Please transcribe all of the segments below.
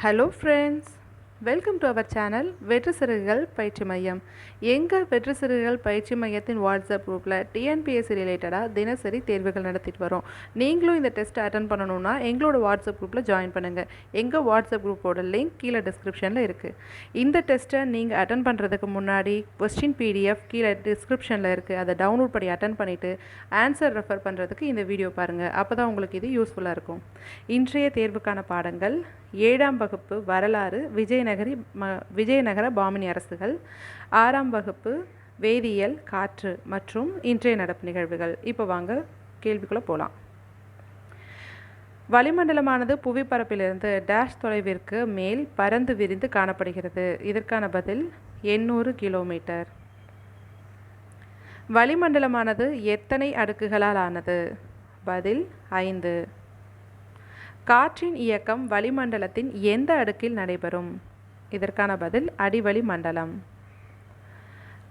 Hello friends. Welcome to our channel வெற்றி சிறுகுகள் பயிற்சி மையம் எங்கள் வெற்றி சிறுகுகள் பயிற்சி மையத்தின் வாட்ஸ்அப் குரூப்பில் டிஎன்பிஎஸ்சி ரிலேட்டடாக தினசரி தேர்வுகள் நடத்திட்டு வரோம். நீங்களும் இந்த டெஸ்ட் அட்டன் பண்ணணும்னா எங்களோட வாட்ஸ்அப் குரூப்பில் ஜாயின் பண்ணுங்கள் எங்கள் வாட்ஸ்அப் குரூப்போட லிங்க் கீழே டிஸ்கிரிப்ஷனில் இருக்குது இந்த டெஸ்ட்டை நீங்கள் அட்டன் பண்ணுறதுக்கு முன்னாடி கொஸ்டின் பிடிஎஃப் கீழே டிஸ்கிரிப்ஷனில் இருக்குது அதை டவுன்லோட் பண்ணி அட்டன் பண்ணிவிட்டு ஆன்சர் ரெஃபர் பண்ணுறதுக்கு இந்த வீடியோ பாருங்கள் அப்போ தான் உங்களுக்கு இது யூஸ்ஃபுல்லாக இருக்கும். இன்றைய தேர்வுக்கான பாடங்கள் ஏழாம் வகுப்பு வரலாறு விஜய் விஜயநகரி ம விஜயநகர பாமினி அரசுகள் ஆறாம் வகுப்பு வேதியியல் காற்று மற்றும் இன்றைய நடப்பு நிகழ்வுகள். இப்போ வாங்க கேள்விக்குள்ளே போகலாம் வளிமண்டலமானது புவிப்பரப்பிலிருந்து டேஷ் தொலைவிற்கு மேல் பறந்து விரிந்து காணப்படுகிறது. இதற்கான பதில் எண்ணூறு கிலோமீட்டர். வளிமண்டலமானது எத்தனை அடுக்குகளால் ஆனது? பதில் ஐந்து. காற்றின் இயக்கம் வளிமண்டலத்தின் எந்த அடுக்கில் நடைபெறும்? இதற்கான பதில் அடிவளி மண்டலம்.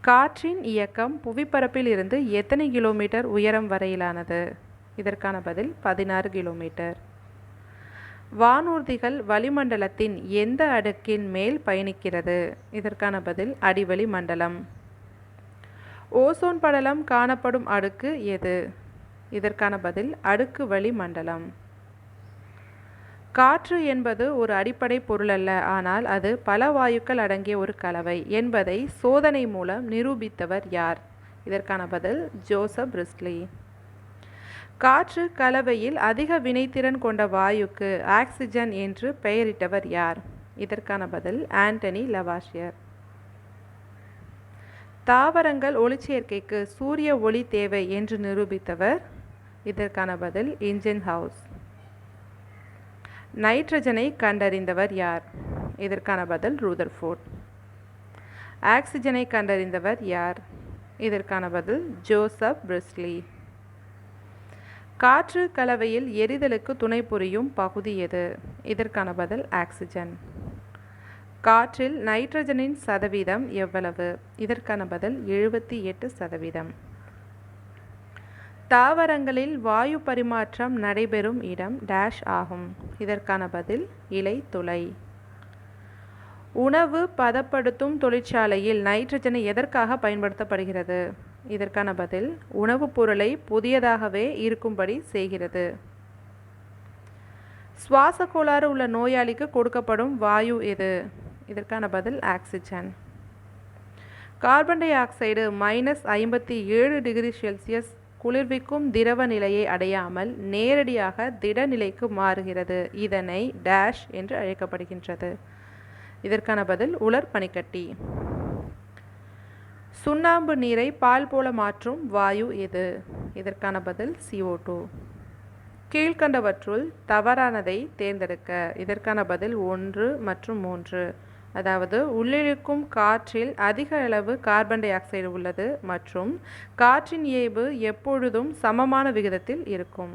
காற்றின் இயக்கம் புவிப்பரப்பில் இருந்து எத்தனை கிலோமீட்டர் உயரம் வரையிலானது? இதற்கான பதில் பதினாறு கிலோமீட்டர். வானூர்திகள் வளிமண்டலத்தின் எந்த அடுக்கின் மேல் பயணிக்கிறது? இதற்கான பதில் அடிவளி மண்டலம். ஓசோன் படலம் காணப்படும் அடுக்கு எது? இதற்கான பதில் அடுக்கு வளி மண்டலம். காற்று என்பது ஒரு அடிப்படை பொருள் அல்ல ஆனால் அது பல வாயுக்கள் அடங்கிய ஒரு கலவை என்பதை சோதனை மூலம் நிரூபித்தவர் யார்? இதற்கான பதில் ஜோசப் பிரிஸ்லி. காற்று கலவையில் அதிக வினைத்திறன் கொண்ட வாயுக்கு ஆக்சிஜன் என்று பெயரிட்டவர் யார்? இதற்கான பதில் ஆண்டனி லவாஷியர். தாவரங்கள் ஒளிச்சேர்க்கைக்கு சூரிய ஒளி தேவை என்று நிரூபித்தவர். இதற்கான பதில் இன்ஜின் ஹவுஸ். நைட்ரஜனை கண்டறிந்தவர் யார்? இதற்கான பதில் ரூதர்ஃபோர்ட். ஆக்சிஜனை கண்டறிந்தவர் யார்? இதற்கான பதில் ஜோசப் பிரிஸ்லி. காற்று கலவையில் எரிதலுக்கு துணை புரியும் பகுதி எது? இதற்கான பதில் ஆக்சிஜன். காற்றில் நைட்ரஜனின் சதவீதம் எவ்வளவு? இதற்கான பதில் எழுபத்தி எட்டு சதவீதம். தாவரங்களில் வாயு பரிமாற்றம் நடைபெறும் இடம் டேஷ் ஆகும். இதற்கான பதில் இலை துளை. உணவு பதப்படுத்தும் தொழிற்சாலையில் நைட்ரஜனை எதற்காக பயன்படுத்தப்படுகிறது? இதற்கான பதில் உணவுப் பொருளை புதியதாகவே இருக்கும்படி செய்கிறது. சுவாச கோளாறு உள்ள நோயாளிக்கு கொடுக்கப்படும் வாயு எது? இதற்கான பதில் oxygen. Carbon dioxide minus ஐம்பத்தி ஏழு டிகிரி செல்சியஸ் குளிர்விக்கும் திரவ நிலையை அடையாமல் நேரடியாக திடநிலைக்கு மாறுகிறது. இதனை டேஷ் என்று அழைக்கப்படுகின்றது. இதற்கான பதில் உலர் பனிக்கட்டி. சுண்ணாம்பு நீரை பால் போல மாற்றும் வாயு எது? இதற்கான பதில் சிஓ டூ கீழ்கண்டவற்றுள் தவறானதை தேர்ந்தெடுக்க. இதற்கான பதில் ஒன்று மற்றும் மூன்று. அதாவது உள்ளிழுக்கும் காற்றில் அதிக அளவு கார்பன் டை ஆக்சைடு உள்ளது மற்றும் காற்றின் இயைபு எப்பொழுதும் சமமான விகிதத்தில் இருக்கும்.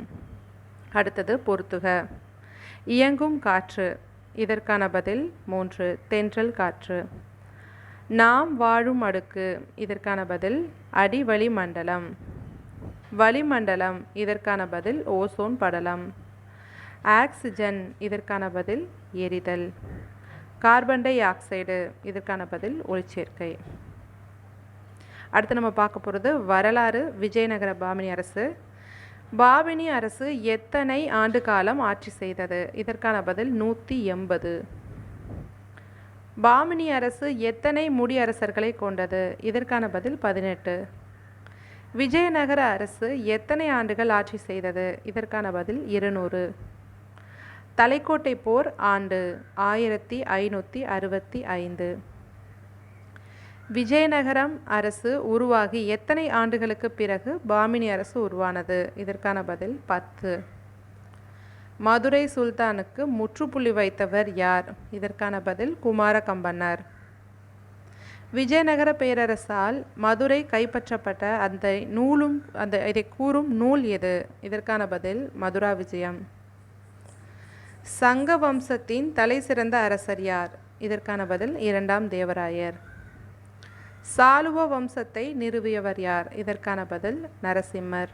அடுத்தது பொருத்துக. இயங்கும் காற்று. இதற்கான பதில் மூன்று தென்றல் காற்று. நாம் வாழும் அடுக்கு. இதற்கான பதில் அடிவளி மண்டலம் வளிமண்டலம். இதற்கான பதில் ஓசோன் படலம். ஆக்சிஜன். இதற்கான பதில் எரிதல். Carbon dioxide. இதற்கான பதில் ஒளிச்சேர்க்கை. அடுத்து நம்ம பார்க்க போகிறது வரலாறு. விஜயநகர பாமினி அரசு. பாமினி அரசு எத்தனை ஆண்டு காலம் ஆட்சி செய்தது? இதற்கான பதில் நூற்றி எண்பது. பாமினி அரசு எத்தனை முடியரசர்களை கொண்டது? இதற்கான பதில் பதினெட்டு. விஜயநகர அரசு எத்தனை ஆண்டுகள் ஆட்சி செய்தது? இதற்கான பதில் இருநூறு. தலைக்கோட்டை போர் ஆண்டு ஆயிரத்தி ஐநூற்றி அறுபத்தி ஐந்து. விஜயநகரம் அரசு உருவாகி எத்தனை ஆண்டுகளுக்கு பிறகு பாமினி அரசு உருவானது? இதற்கான பதில் பத்து. மதுரை சுல்தானுக்கு முற்றுப்புள்ளி வைத்தவர் யார்? இதற்கான பதில் குமார கம்பன்னர் விஜயநகர பேரரசால் மதுரை கைப்பற்றப்பட்ட அந்த நூலும் அந்த இதை கூறும் நூல் எது? இதற்கான பதில் மதுரா விஜயம். சங்க வம்சத்தின் தலை சிறந்த அரசர் யார்? இதற்கான பதில் இரண்டாம் தேவராயர். சாலுவ வம்சத்தை நிறுவியவர் யார்? இதற்கான பதில் நரசிம்மர்.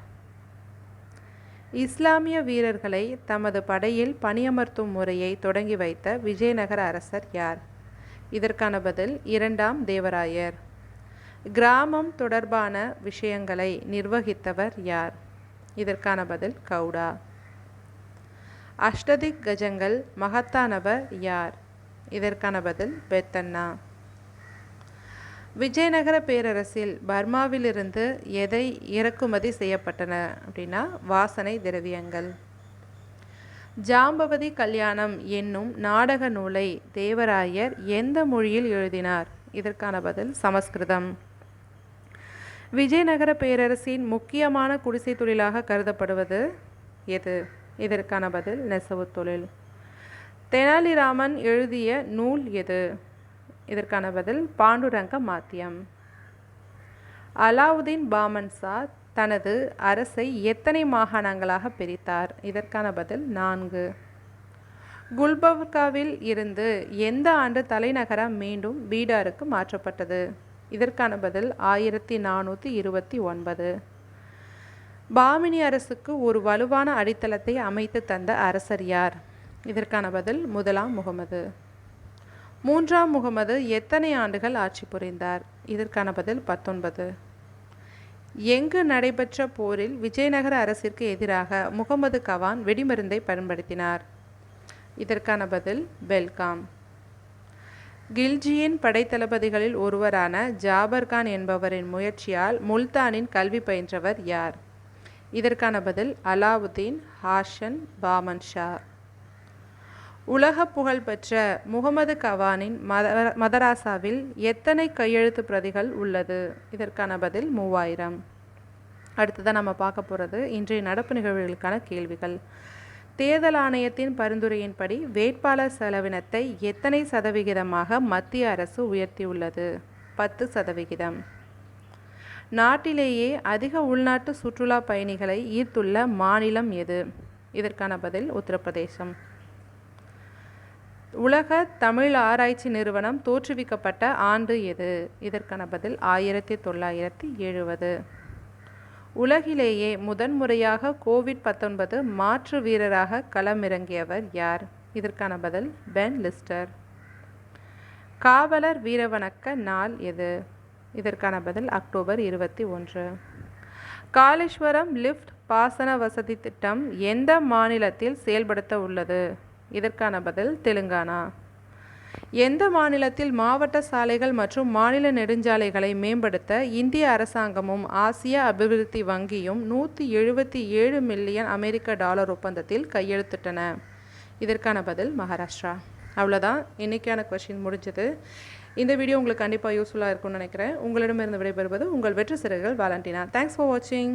இஸ்லாமிய வீரர்களை தமது படையில் பணியமர்த்தும் முறையை தொடங்கி வைத்த விஜயநகர அரசர் யார்? இதற்கான பதில் இரண்டாம் தேவராயர். கிராமம் தொடர்பான விஷயங்களை நிர்வகித்தவர் யார்? இதற்கான பதில் கவுடா. அஷ்டதிக் கஜங்கள் மகத்தானவர் யார்? இதற்கான பதில் பெத்தண்ணா விஜயநகர பேரரசில் பர்மாவிலிருந்து எதை இறக்குமதி செய்யப்பட்டன அப்படின்னா வாசனை திரவியங்கள். ஜாம்பவதி கல்யாணம் என்னும் நாடக நூலை தேவராயர் எந்த மொழியில் எழுதினார்? இதற்கான பதில் சமஸ்கிருதம். விஜயநகர பேரரசின் முக்கியமான குடிசை தொழிலாக கருதப்படுவது எது? இதற்கான பதில் நெசவு தொழில். தெனாலிராமன் எழுதிய நூல் எது? இதற்கான பதில் பாண்டுரங்க மாத்தியம். அலாவுதீன் பாமன்சா தனது அரசை எத்தனை மாகாணங்களாக பிரித்தார்? இதற்கான பதில் நான்கு. குல்பர்காவில் இருந்து எந்த ஆண்டு தலைநகரம் மீண்டும் பீடாருக்கு மாற்றப்பட்டது? இதற்கான பதில் ஆயிரத்தி நானூற்றி இருபத்தி ஒன்பது. பாமினி அரசுக்கு ஒரு வலுவான அடித்தளத்தை அமைத்து தந்த அரசர் யார்? இதற்கான பதில் முதலாம் முகமது. மூன்றாம் முகமது எத்தனை ஆண்டுகள் ஆட்சி புரிந்தார்? இதற்கான பதில் பத்தொன்பது. எங்கு நடைபெற்ற போரில் விஜயநகர அரசிற்கு எதிராக முகமது கவான் வெடிமருந்தை பயன்படுத்தினார்? இதற்கான பதில் பெல்காம். கில்ஜியின் படைத்தளபதிகளில் ஒருவரான ஜாபர் கான் என்பவரின் முயற்சியால் முல்தானின் கல்வி பயின்றவர் யார்? இதற்கான பதில் அலாவுதீன் ஹாஷன் பாமன் ஷா உலக புகழ்பெற்ற முகமது கவானின் மத மதராசாவில் எத்தனை கையெழுத்து பிரதிகள் உள்ளது? இதற்கான பதில் மூவாயிரம். அடுத்ததான் நம்ம பார்க்க போகிறது இன்றைய நடப்பு நிகழ்வுகளுக்கான கேள்விகள். தேர்தல் ஆணையத்தின் பரிந்துரையின்படி வேட்பாளர் செலவினத்தை எத்தனை சதவிகிதமாக மத்திய அரசு உயர்த்தியுள்ளது? பத்து சதவிகிதம். நாட்டிலேயே அதிக உள்நாட்டு சுற்றுலா பயணிகளை ஈர்த்துள்ள மாநிலம் எது? இதற்கான பதில் உத்தரப்பிரதேசம். உலக தமிழ் ஆராய்ச்சி நிறுவனம் தோற்றுவிக்கப்பட்ட ஆண்டு எது? இதற்கான பதில் ஆயிரத்தி தொள்ளாயிரத்தி எழுபது உலகிலேயே முதன்முறையாக கோவிட் பத்தொன்பது மாற்று வீரராக களமிறங்கியவர் யார்? இதற்கான பதில் பென் லிஸ்டர். காவலர் வீரவணக்க நாள் எது? இதற்கான பதில் அக்டோபர் இருபத்தி ஒன்று. காளேஸ்வரம் லிஃப்ட் பாசன வசதி திட்டம் எந்த மாநிலத்தில் செயல்படுத்த உள்ளது? இதற்கான பதில் தெலுங்கானா. எந்த மாநிலத்தில் மாவட்ட சாலைகள் மற்றும் மாநில நெடுஞ்சாலைகளை மேம்படுத்த இந்திய அரசாங்கமும் ஆசிய அபிவிருத்தி வங்கியும் நூற்றி எழுபத்தி ஏழு மில்லியன் அமெரிக்க டாலர் ஒப்பந்தத்தில் கையெழுத்திட்டன. இதற்கான பதில் மகாராஷ்டிரா. அவ்வளோதான் இன்றைக்கான கொஷின் முடிஞ்சது. இந்த வீடியோ உங்களுக்கு கண்டிப்பாக யூஸ்ஃபுல்லாக இருக்கும்னு நினைக்கிறேன். உங்களிடமிருந்து விடைபெறுவது உங்கள் வெற்றி சிறகுகள் வாலண்டினா. தேங்க்ஸ் ஃபார் வாட்சிங்